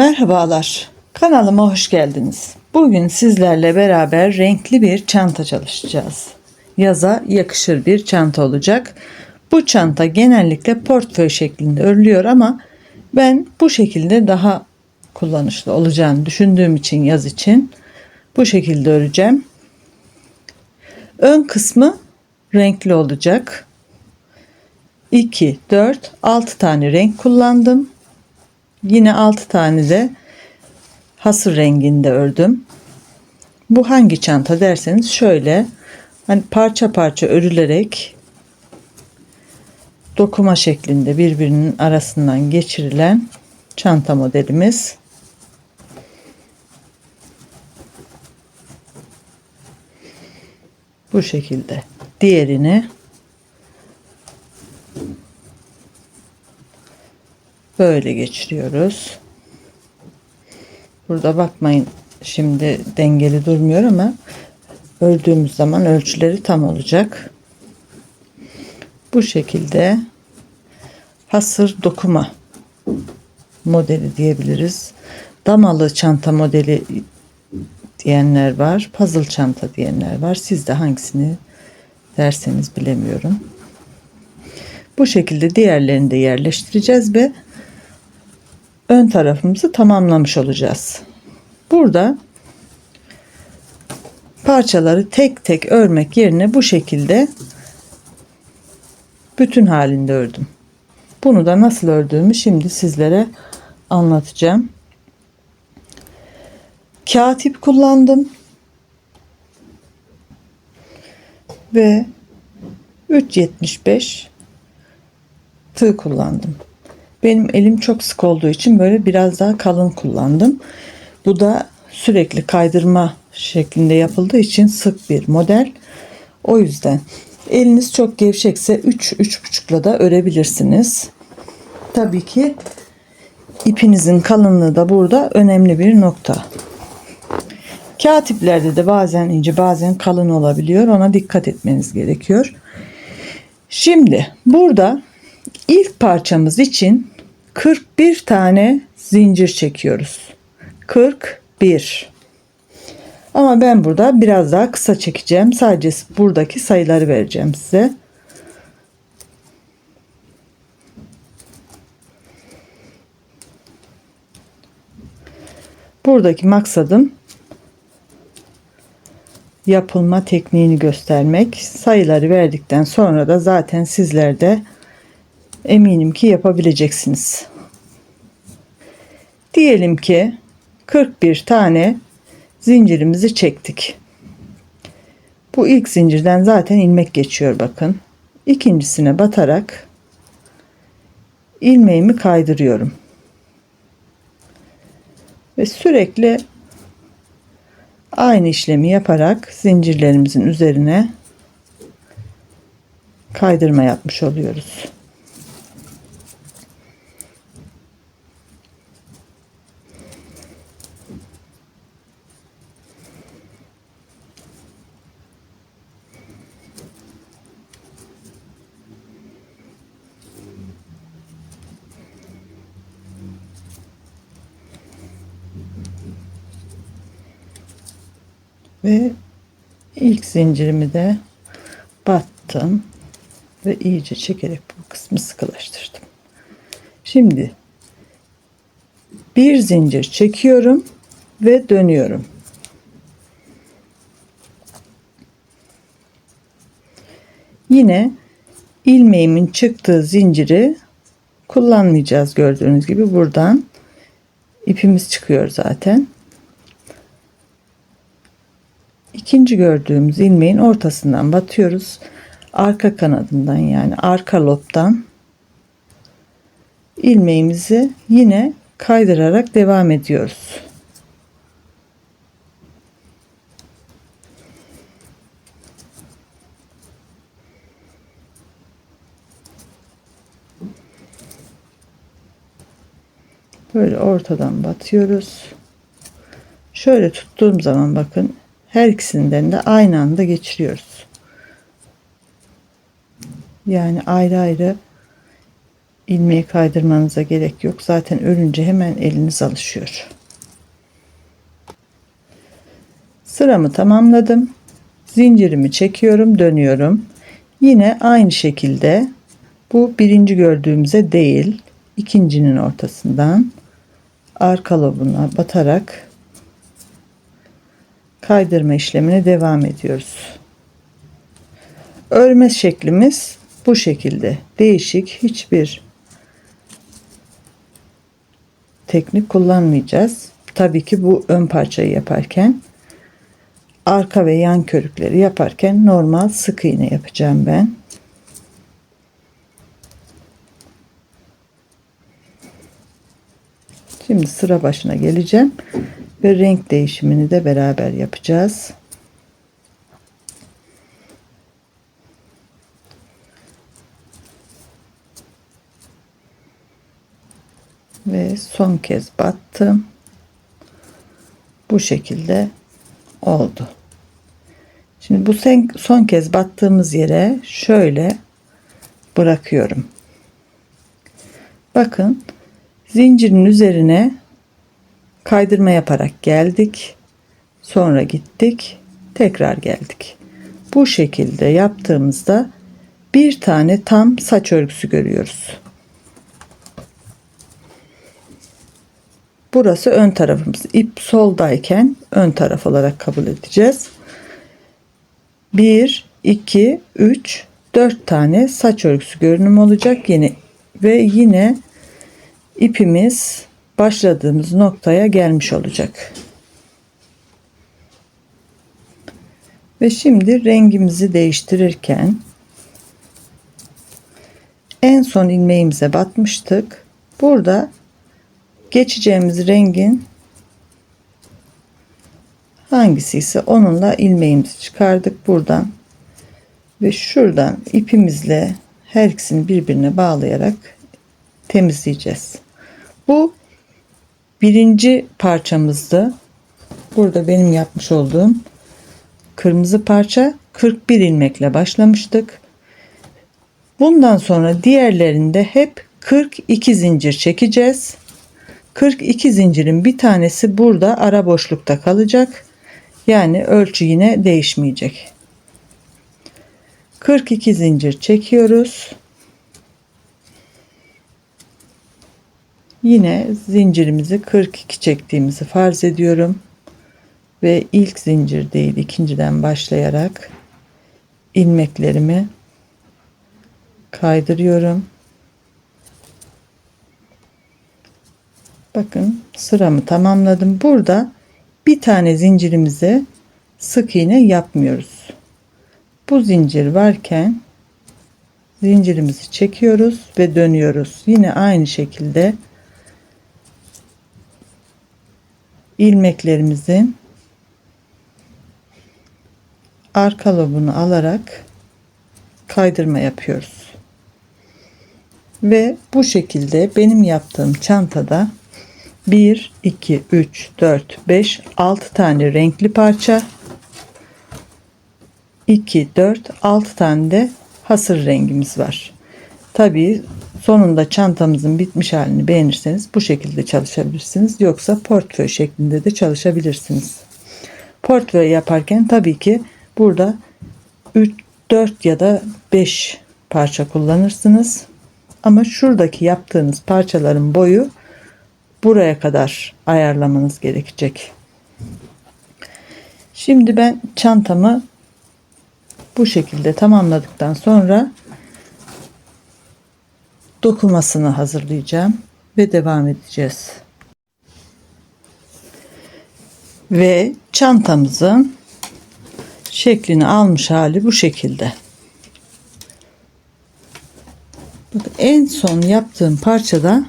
Merhabalar, kanalıma hoş geldiniz. Bugün sizlerle beraber renkli bir çanta çalışacağız. Yaza yakışır bir çanta olacak. Bu çanta genellikle portföy şeklinde örülüyor ama ben bu şekilde daha kullanışlı olacağını düşündüğüm için yaz için bu şekilde öreceğim. Ön kısmı renkli olacak. 2, 4, 6 tane renk kullandım. Yine 6 tane de hasır renginde ördüm. Bu hangi çanta derseniz şöyle hani parça parça örülerek dokuma şeklinde birbirinin arasından geçirilen çanta modelimiz. Bu şekilde. Diğerini böyle geçiriyoruz. Burada bakmayın şimdi dengeli durmuyor ama ördüğümüz zaman ölçüleri tam olacak. Bu şekilde hasır dokuma modeli diyebiliriz. Damalı çanta modeli diyenler var. Puzzle çanta diyenler var. Siz de hangisini derseniz bilemiyorum. Bu şekilde diğerlerini de yerleştireceğiz ve ön tarafımızı tamamlamış olacağız. Burada parçaları tek tek örmek yerine bu şekilde bütün halinde ördüm. Bunu da nasıl ördüğümü şimdi sizlere anlatacağım. Kağıt ip kullandım. Ve 3.75 tığ kullandım. Benim elim çok sık olduğu için böyle biraz daha kalın kullandım. Bu da sürekli kaydırma şeklinde yapıldığı için sık bir model. O yüzden eliniz çok gevşekse 3 3,5'la da örebilirsiniz. Tabii ki ipinizin kalınlığı da burada önemli bir nokta. Kağıt iplerde de bazen ince bazen kalın olabiliyor. Ona dikkat etmeniz gerekiyor. Şimdi burada ilk parçamız için 41 tane zincir çekiyoruz. 41. Ama ben burada biraz daha kısa çekeceğim. Sadece buradaki sayıları vereceğim size. Buradaki maksadım yapılma tekniğini göstermek. Sayıları verdikten sonra da zaten sizler de eminim ki yapabileceksiniz. Diyelim ki 41 tane zincirimizi çektik. Bu ilk zincirden zaten ilmek geçiyor bakın. İkincisine batarak ilmeğimi kaydırıyorum. Ve sürekli aynı işlemi yaparak zincirlerimizin üzerine kaydırma yapmış oluyoruz. Ve ilk zincirimi de battım ve iyice çekerek bu kısmı sıkılaştırdım. Şimdi bir zincir çekiyorum ve dönüyorum. Yine ilmeğimin çıktığı zinciri kullanmayacağız gördüğünüz gibi buradan ipimiz çıkıyor zaten. İkinci gördüğümüz ilmeğin ortasından batıyoruz. Arka kanadından yani arka lobdan ilmeğimizi yine kaydırarak devam ediyoruz. Böyle ortadan batıyoruz. Şöyle tuttuğum zaman bakın her ikisinden de aynı anda geçiriyoruz. Yani ayrı ayrı ilmeği kaydırmanıza gerek yok. Zaten örünce hemen eliniz alışıyor. Sıramı tamamladım. Zincirimi çekiyorum, dönüyorum. Yine aynı şekilde bu birinci gördüğümüze değil, ikincinin ortasından arka lobuna batarak kaydırma işlemine devam ediyoruz. Örme şeklimiz bu şekilde. Değişik hiçbir teknik kullanmayacağız. Tabii ki bu ön parçayı yaparken arka ve yan körükleri yaparken normal sık iğne yapacağım ben. Şimdi sıra başına geleceğim ve renk değişimini de beraber yapacağız. Ve son kez battım. Bu şekilde oldu. Şimdi bu son kez battığımız yere şöyle bırakıyorum. Bakın zincirin üzerine kaydırma yaparak geldik. Sonra gittik. Tekrar geldik. Bu şekilde yaptığımızda bir tane tam saç örgüsü görüyoruz. Burası ön tarafımız. İp soldayken ön taraf olarak kabul edeceğiz. 1, 2, 3, 4 tane saç örgüsü görünüm olacak yine ve yine ipimiz başladığımız noktaya gelmiş olacak. Ve şimdi rengimizi değiştirirken en son ilmeğimize batmıştık. Burada geçeceğimiz rengin hangisi ise onunla ilmeğimizi çıkardık buradan ve şuradan ipimizle her ikisini birbirine bağlayarak temizleyeceğiz. Bu birinci parçamızdı. Burada benim yapmış olduğum kırmızı parça 41 ilmekle başlamıştık. Bundan sonra diğerlerinde hep 42 zincir çekeceğiz. 42 zincirin bir tanesi burada ara boşlukta kalacak. Yani ölçü yine değişmeyecek. 42 zincir çekiyoruz. Yine zincirimizi 42 çektiğimizi farz ediyorum. Ve ilk zincir değil ikinciden başlayarak ilmeklerimi kaydırıyorum. Bakın sıramı tamamladım. Burada bir tane zincirimize sık iğne yapmıyoruz. Bu zincir varken zincirimizi çekiyoruz ve dönüyoruz. Yine aynı şekilde ilmeklerimizin arka lobunu alarak kaydırma yapıyoruz. Ve bu şekilde benim yaptığım çantada 1, 2, 3, 4, 5, 6 tane renkli parça. 2, 4, 6 tane de hasır rengimiz var. Tabii sonunda çantamızın bitmiş halini beğenirseniz bu şekilde çalışabilirsiniz. Yoksa portföy şeklinde de çalışabilirsiniz. Portföy yaparken tabii ki burada 3, 4 ya da 5 parça kullanırsınız. Ama şuradaki yaptığınız parçaların boyu buraya kadar ayarlamanız gerekecek. Şimdi ben çantamı bu şekilde tamamladıktan sonra dokumasını hazırlayacağım ve devam edeceğiz. Ve çantamızın şeklini almış hali bu şekilde. Bakın en son yaptığım parçada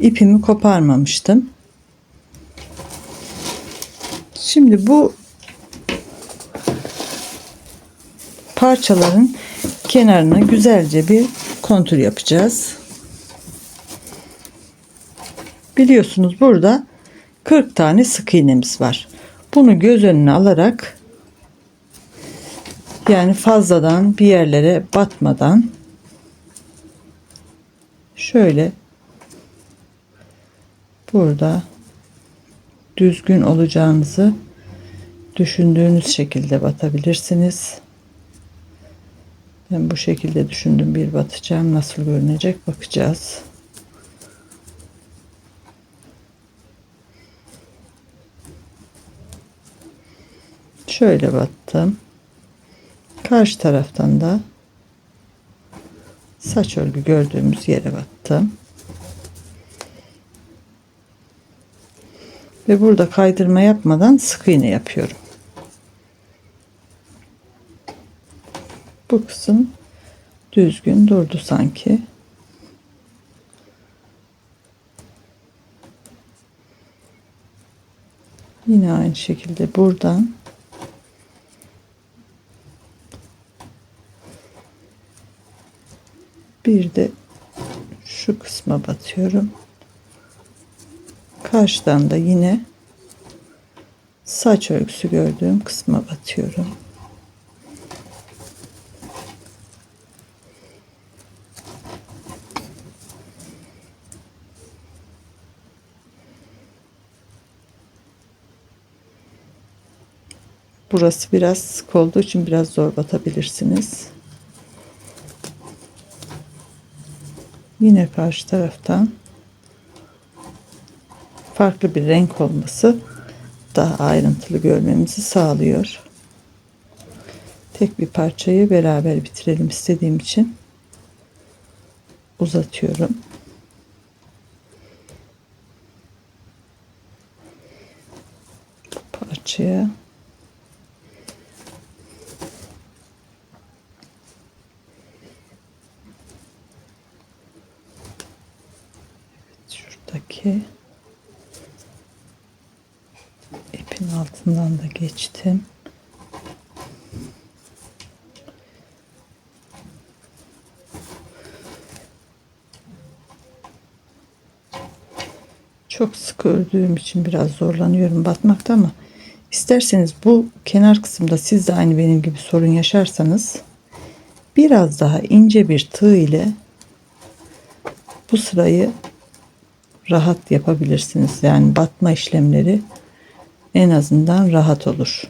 ipimi koparmamıştım. Şimdi bu parçaların kenarına güzelce bir kontur yapacağız. Biliyorsunuz burada 40 tane sık iğnemiz var. Bunu göz önüne alarak yani fazladan bir yerlere batmadan şöyle burada düzgün olacağınızı düşündüğünüz şekilde batabilirsiniz. Ben bu şekilde düşündüm bir batacağım nasıl görünecek bakacağız. Şöyle battım. Karşı taraftan da saç örgü gördüğümüz yere battım. Ve burada kaydırma yapmadan sık iğne yapıyorum. Bu kısım düzgün durdu sanki. Yine aynı şekilde buradan bir de şu kısma batıyorum. Karşıdan da yine saç örgüsü gördüğüm kısma batıyorum. Burası biraz sık olduğu için biraz zor batabilirsiniz. Yine karşı taraftan farklı bir renk olması daha ayrıntılı görmemizi sağlıyor. Tek bir parçayı beraber bitirelim istediğim için uzatıyorum. Bu parçaya şuradaki ipin altından da geçtim. Çok sık ördüğüm için biraz zorlanıyorum batmakta ama isterseniz bu kenar kısımda siz de aynı benim gibi sorun yaşarsanız biraz daha ince bir tığ ile bu sırayı rahat yapabilirsiniz. Yani batma işlemleri en azından rahat olur.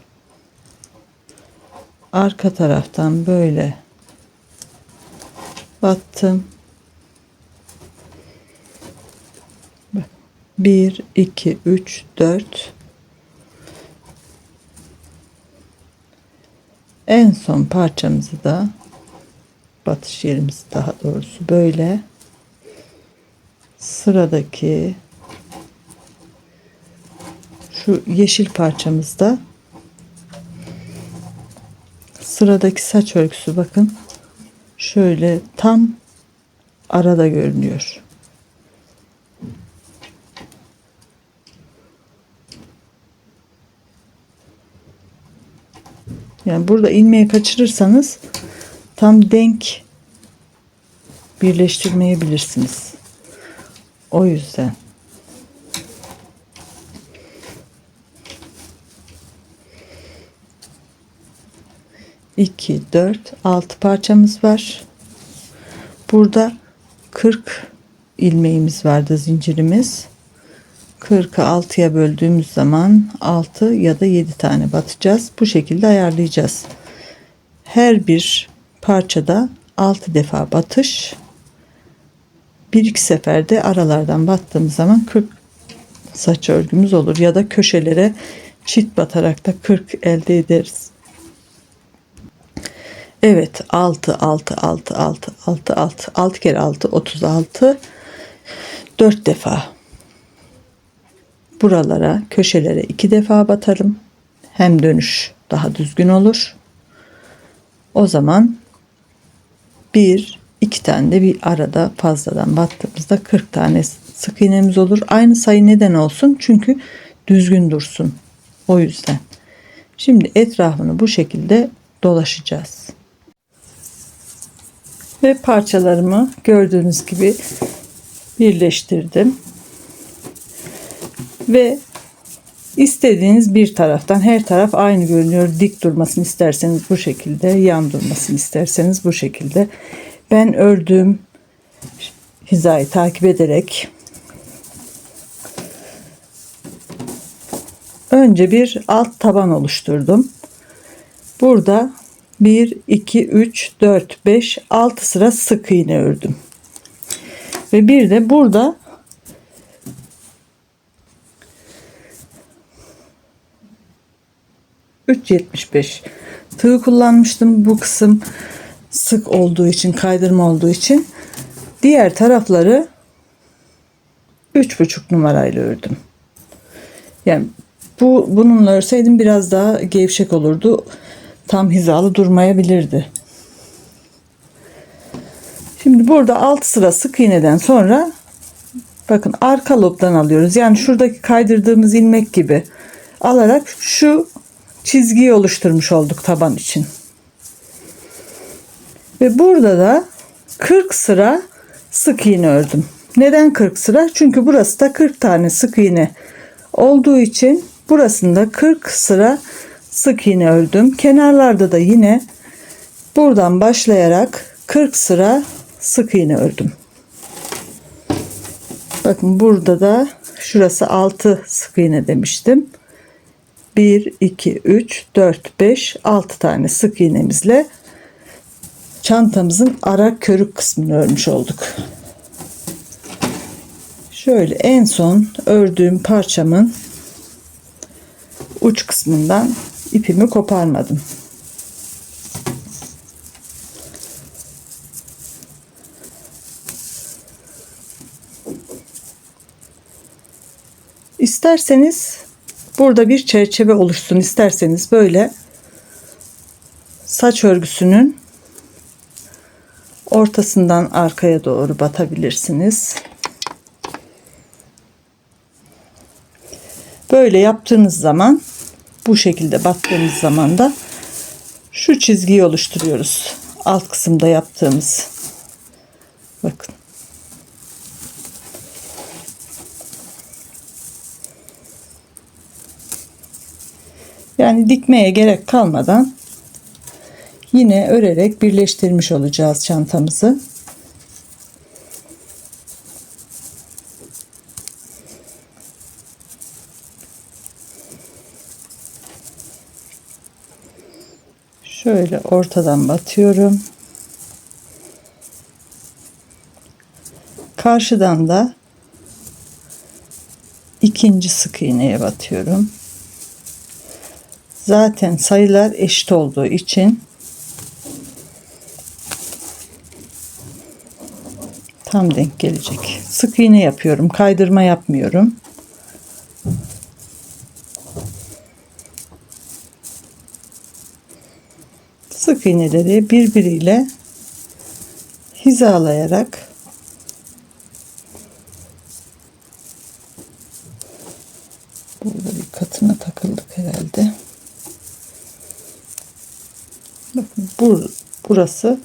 Arka taraftan böyle battım. 1 2 3 4 En son parçamızı da batış yerimizi daha doğrusu böyle. Sıradaki şu yeşil parçamızda sıradaki saç örgüsü bakın. Şöyle tam arada görünüyor. Yani burada ilmeği kaçırırsanız tam denk birleştirmeyebilirsiniz. O yüzden. İki, dört, altı parçamız var. Burada 40 ilmeğimiz vardı zincirimiz. 40'ı 6'ya böldüğümüz zaman 6 ya da 7 tane batacağız. Bu şekilde ayarlayacağız. Her bir parçada 6 defa batış. Bir iki seferde aralardan battığımız zaman 40 saç örgümüz olur ya da köşelere çift batarak da 40 elde ederiz. Evet 6 6 6 6 6 6 6 kere 6 36 4 defa buralara köşelere iki defa batarım. Hem dönüş daha düzgün olur. O zaman bir iki tane de bir arada fazladan battığımızda 40 tane sık iğnemiz olur. Aynı sayı neden olsun? Çünkü düzgün dursun. O yüzden. Şimdi etrafını bu şekilde dolaşacağız. Ve parçalarımı gördüğünüz gibi birleştirdim. Ve istediğiniz bir taraftan her taraf aynı görünüyor. Dik durmasını isterseniz bu şekilde, yan durmasını isterseniz bu şekilde. Ben ördüğüm hizayı takip ederek önce bir alt taban oluşturdum. Burada 1 2 3 4 5 6 sıra sık iğne ördüm. Ve bir de burada ...3.75 tığ kullanmıştım bu kısım sık olduğu için kaydırma olduğu için diğer tarafları 3.5 numarayla ördüm. Yani bu bununla örseydim biraz daha gevşek olurdu. Tam hizalı durmayabilirdi. Şimdi burada 6 sıra sık iğneden sonra bakın arka lobdan alıyoruz. Yani şuradaki kaydırdığımız ilmek gibi alarak şu çizgiyi oluşturmuş olduk taban için. Ve burada da 40 sıra sık iğne ördüm. Neden 40 sıra? Çünkü burası da 40 tane sık iğne olduğu için burasında 40 sıra sık iğne ördüm. Kenarlarda da yine buradan başlayarak 40 sıra sık iğne ördüm. Bakın burada da şurası 6 sık iğne demiştim. 1 2 3 4 5 6 tane sık iğnemizle çantamızın ara körük kısmını örmüş olduk. Şöyle en son ördüğüm parçamın uç kısmından ipimi koparmadım. İsterseniz burada bir çerçeve oluşsun isterseniz böyle saç örgüsünün ortasından arkaya doğru batabilirsiniz. Böyle yaptığınız zaman bu şekilde battığımız zaman da şu çizgiyi oluşturuyoruz. Alt kısımda yaptığımız. Bakın. Yani dikmeye gerek kalmadan yine örerek birleştirmiş olacağız çantamızı. Şöyle ortadan batıyorum. Karşıdan da ikinci sık iğneye batıyorum. Zaten sayılar eşit olduğu için tam denk gelecek. Sık iğne yapıyorum. Kaydırma yapmıyorum. sık iğneleri birbiriyle hizalayarak burada bir katına takıldık herhalde. Bur burası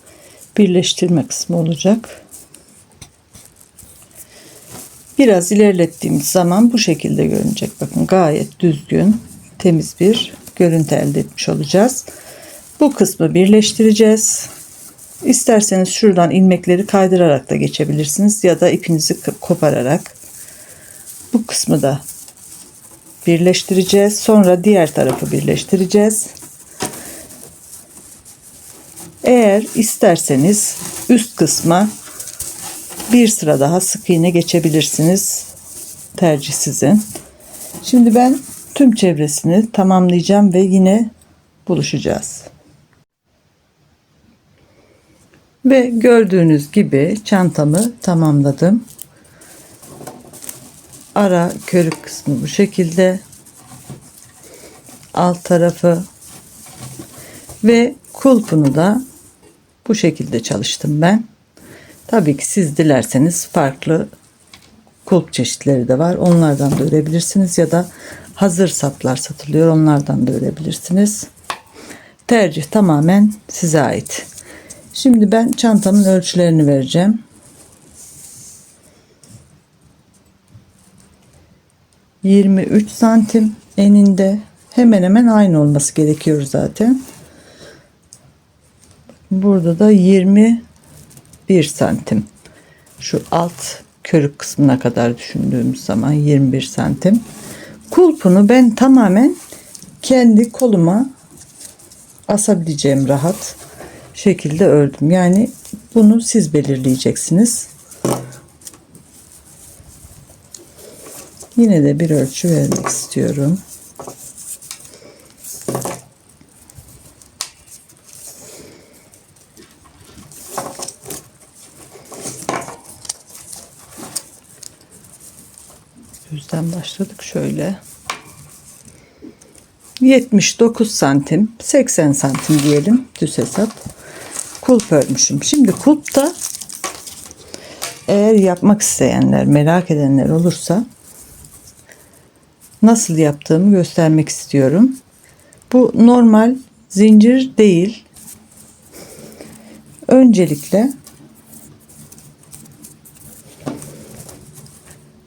birleştirme kısmı olacak. Biraz ilerlettiğimiz zaman bu şekilde görünecek. Bakın gayet düzgün, temiz bir görüntü elde etmiş olacağız. Bu kısmı birleştireceğiz. İsterseniz şuradan ilmekleri kaydırarak da geçebilirsiniz ya da ipinizi kopararak. Bu kısmı da birleştireceğiz. Sonra diğer tarafı birleştireceğiz. Eğer isterseniz üst kısma bir sıra daha sık iğne geçebilirsiniz. Tercih sizin. Şimdi ben tüm çevresini tamamlayacağım ve yine buluşacağız. Ve gördüğünüz gibi çantamı tamamladım. Ara körük kısmı bu şekilde. Alt tarafı ve kulpunu da bu şekilde çalıştım ben. Tabii ki siz dilerseniz farklı kulp çeşitleri de var. Onlardan da örebilirsiniz ya da hazır saplar satılıyor. Onlardan da örebilirsiniz. Tercih tamamen size ait. Şimdi ben çantamın ölçülerini vereceğim. Yirmi üç santim eninde hemen hemen aynı olması gerekiyor zaten. Burada da 21 santim Şu alt körük kısmına kadar düşündüğümüz zaman 21 santim. Kulpunu ben tamamen kendi koluma asabileceğim rahat şekilde ördüm. Yani bunu siz belirleyeceksiniz. Yine de bir ölçü vermek istiyorum. Yüzden başladık şöyle. 79 santim 80 santim diyelim düz hesap kulp örmüşüm. Şimdi kulpta eğer yapmak isteyenler merak edenler olursa nasıl yaptığımı göstermek istiyorum. Bu normal zincir değil. Öncelikle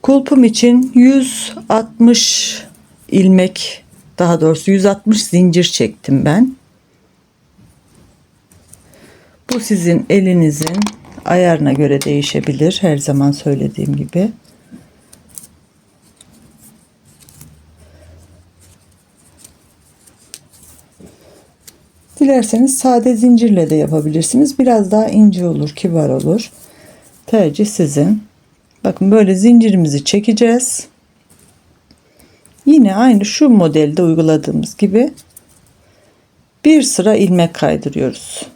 kulpum için 160 ilmek daha doğrusu 160 zincir çektim ben. Bu sizin elinizin ayarına göre değişebilir. Her zaman söylediğim gibi. Dilerseniz sade zincirle de yapabilirsiniz. Biraz daha ince olur, kibar olur. Tercih sizin. Bakın böyle zincirimizi çekeceğiz. Yine aynı şu modelde uyguladığımız gibi bir sıra ilmek kaydırıyoruz.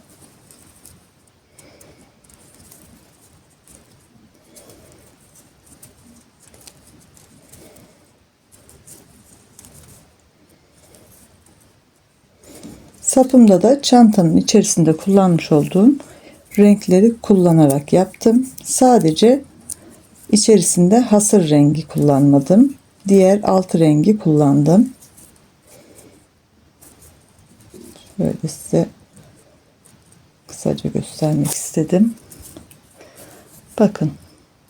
Sapımda da çantanın içerisinde kullanmış olduğum renkleri kullanarak yaptım. Sadece içerisinde hasır rengi kullanmadım. Diğer alt rengi kullandım. Şöyle size kısaca göstermek istedim. Bakın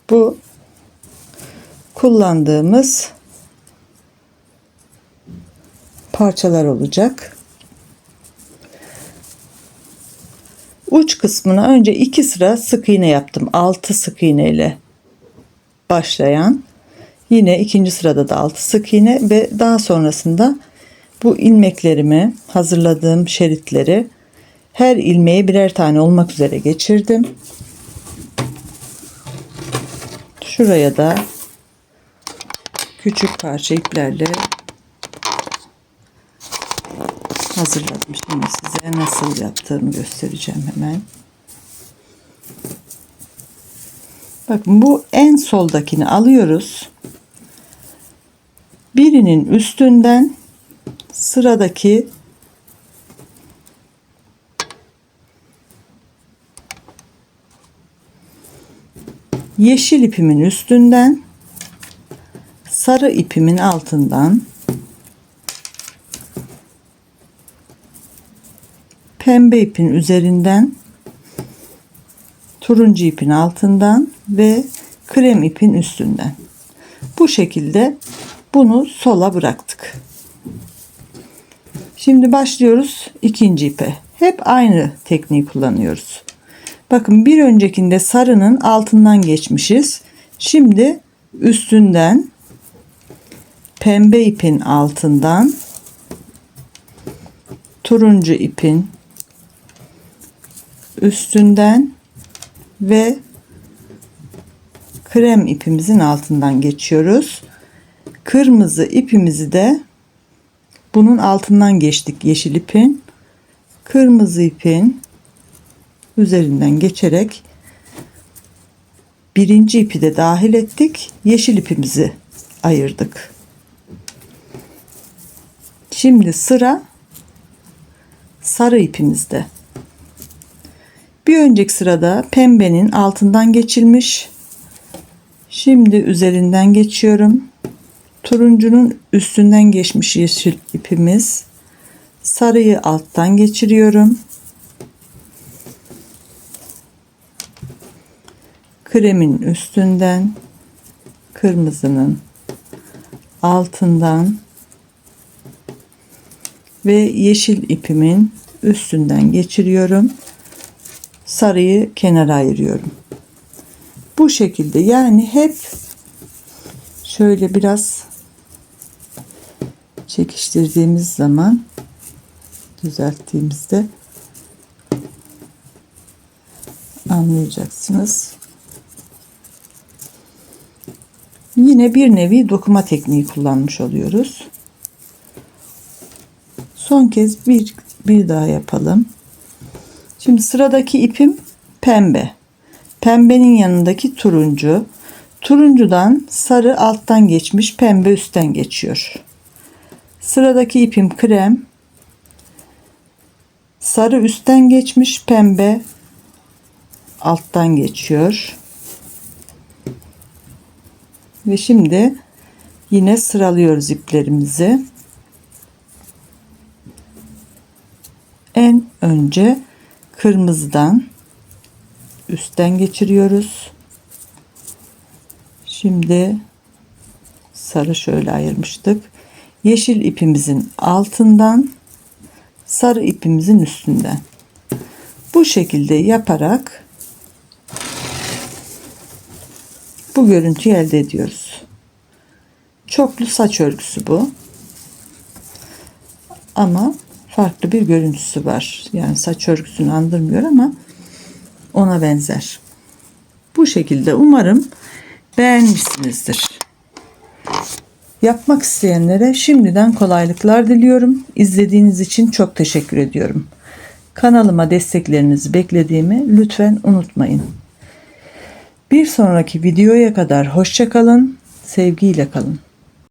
bu kullandığımız parçalar olacak. Uç kısmına önce iki sıra sık iğne yaptım. 6 sık iğne ile başlayan. Yine ikinci sırada da 6 sık iğne ve daha sonrasında bu ilmeklerimi hazırladığım şeritleri her ilmeğe birer tane olmak üzere geçirdim. Şuraya da küçük parça iplerle hazırladım. Şimdi size nasıl yaptığımı göstereceğim hemen. Bakın bu en soldakini alıyoruz. Birinin üstünden sıradaki yeşil ipimin üstünden sarı ipimin altından pembe ipin üzerinden turuncu ipin altından ve krem ipin üstünden. Bu şekilde bunu sola bıraktık. Şimdi başlıyoruz ikinci ipe. Hep aynı tekniği kullanıyoruz. Bakın bir öncekinde sarının altından geçmişiz. Şimdi üstünden pembe ipin altından turuncu ipin üstünden ve krem ipimizin altından geçiyoruz. Kırmızı ipimizi de bunun altından geçtik yeşil ipin. Kırmızı ipin üzerinden geçerek birinci ipi de dahil ettik. Yeşil ipimizi ayırdık. Şimdi sıra sarı ipimizde. Bir önceki sırada pembenin altından geçilmiş. Şimdi üzerinden geçiyorum. Turuncunun üstünden geçmiş yeşil ipimiz. Sarıyı alttan geçiriyorum. Kremin üstünden kırmızının altından ve yeşil ipimin üstünden geçiriyorum sarıyı kenara ayırıyorum. Bu şekilde yani hep şöyle biraz çekiştirdiğimiz zaman düzelttiğimizde anlayacaksınız. Yine bir nevi dokuma tekniği kullanmış oluyoruz. Son kez bir, bir daha yapalım. Şimdi sıradaki ipim pembe. Pembenin yanındaki turuncu. Turuncudan sarı alttan geçmiş, pembe üstten geçiyor. Sıradaki ipim krem. Sarı üstten geçmiş, pembe alttan geçiyor. Ve şimdi yine sıralıyoruz iplerimizi. En önce kırmızıdan üstten geçiriyoruz. Şimdi sarı şöyle ayırmıştık. Yeşil ipimizin altından sarı ipimizin üstünden. Bu şekilde yaparak bu görüntüyü elde ediyoruz. Çoklu saç örgüsü bu. Ama farklı bir görüntüsü var. Yani saç örgüsünü andırmıyor ama ona benzer. Bu şekilde umarım beğenmişsinizdir. Yapmak isteyenlere şimdiden kolaylıklar diliyorum. İzlediğiniz için çok teşekkür ediyorum. Kanalıma desteklerinizi beklediğimi lütfen unutmayın. Bir sonraki videoya kadar hoşça kalın, sevgiyle kalın.